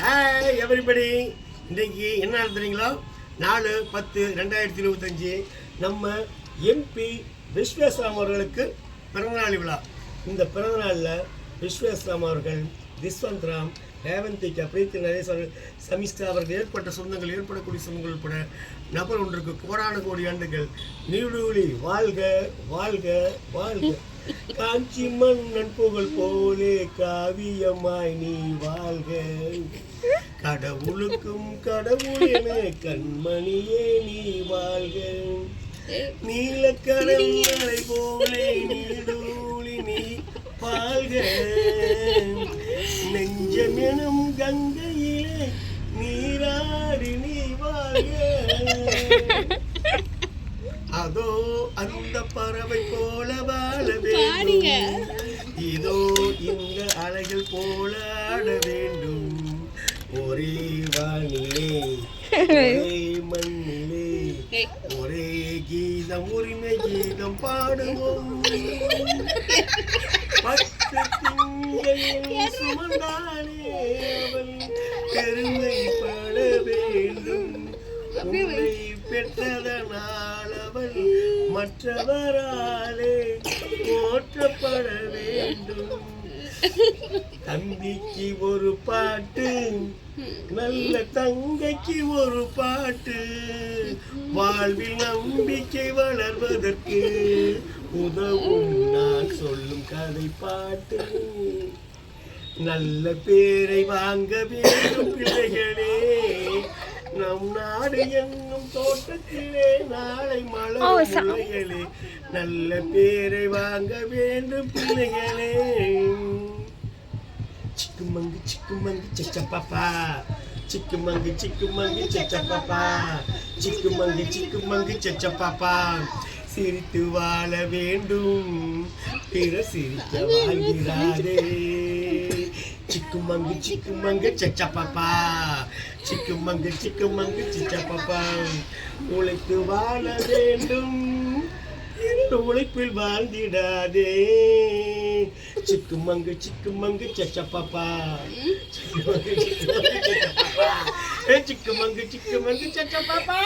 Hi everybody இன்னைக்கு என்ன நாள் தெரியுங்களா? நாலு பத்து ரெண்டாயிரத்தி இருபத்தஞ்சி. நம்ம எம்பி விஸ்வேஸ்வரம் அவர்களுக்கு பிறந்தநாள் விழா. இந்த பிறந்தநாளில் விஸ்வேஸ்ராம் அவர்கள் திஸ்வந்த் ராம் ரேவந்திகா பிரீத்தி நரேஸ்வரன் சமிஷ்டா அவர்கள் ஏற்பட்ட சொந்தங்கள் ஏற்படக்கூடிய சொந்தங்கள் உட்பட நபர் ஒன்றுக்கு கோடான கோடி ஆண்டுகள். நீடூழி வாழ்க வாழ்க வாழ்க. காஞ்சி மன்னன் புகழ் போலே காவியமாய் நீ வாழ்க. கடவுளுக்கும் கடவுளென கண்மணியே நீ வாழ்க. நீலக்கடல் மலை போலே நீடூழி நீ வாழ்க நெஞ்சமெனும் கங்கையிலே நீராடி நீ அதோ அந்த பறவை போல வாழ வேண்டும். இதோ இந்த அலைகள் போல ஆட வேண்டும். ஒரே வானிலே ஒரே மண்ணிலே ஒரே கீதம் உரிமை கீதம் பாடுவோம். பத்து திங்களில் சுமந்தானே அவள் பெருமைப்பட வேண்டும் உன்னை பெற்றதனால் அவள் மற்றவராலே போற்றப்பட வேண்டும் தம்பிக்கு ஒரு பாட்டு நல்ல தங்கைக்கு ஒரு பாட்டு வாழ்வில் நம்பிக்கை வளர்வதற்கு உதவும் நான் சொல்லும் கதை பாட்டு நல்ல பேரை வாங்க வேண்டும் பிள்ளைகளே. நம் நாடு என்னும் தோட்டத்திலே நாளை மலர் பிள்ளைகளே. நல்ல பேரை வாங்க வேண்டும் பிள்ளைகளே. சிக்குமங்கு சிக்குமங்கு சச்சப்பாப்பா. சிக்குமங்கு சிக்குமங்கு சச்சப்பாப்பா. சிக்குமங்கு சிக்குமங்கு சச்சப்பாப்பா. சிரித்து வாழ வேண்டும். பிற சிரிக்க வாழ்கிறாரே சிக்குமங்கு சிக்குமங்கு சச்சப்பாப்பா சிக்குமங்கு சிக்குமங்கு சிச்சப்பாப்பா உழைத்து வாழ வேண்டும் இந்த உழைப்பில் வாழ்ந்திடாதே சிக்குமங்கு சிக்குமங்கு சச்சப்பாப்பா சிக்குமங்கு சிக்குமங்கு சச்சப்பாப்பா ஏ சிக்குமங்கு சிக்குமங்கு சச்சப்பாப்பா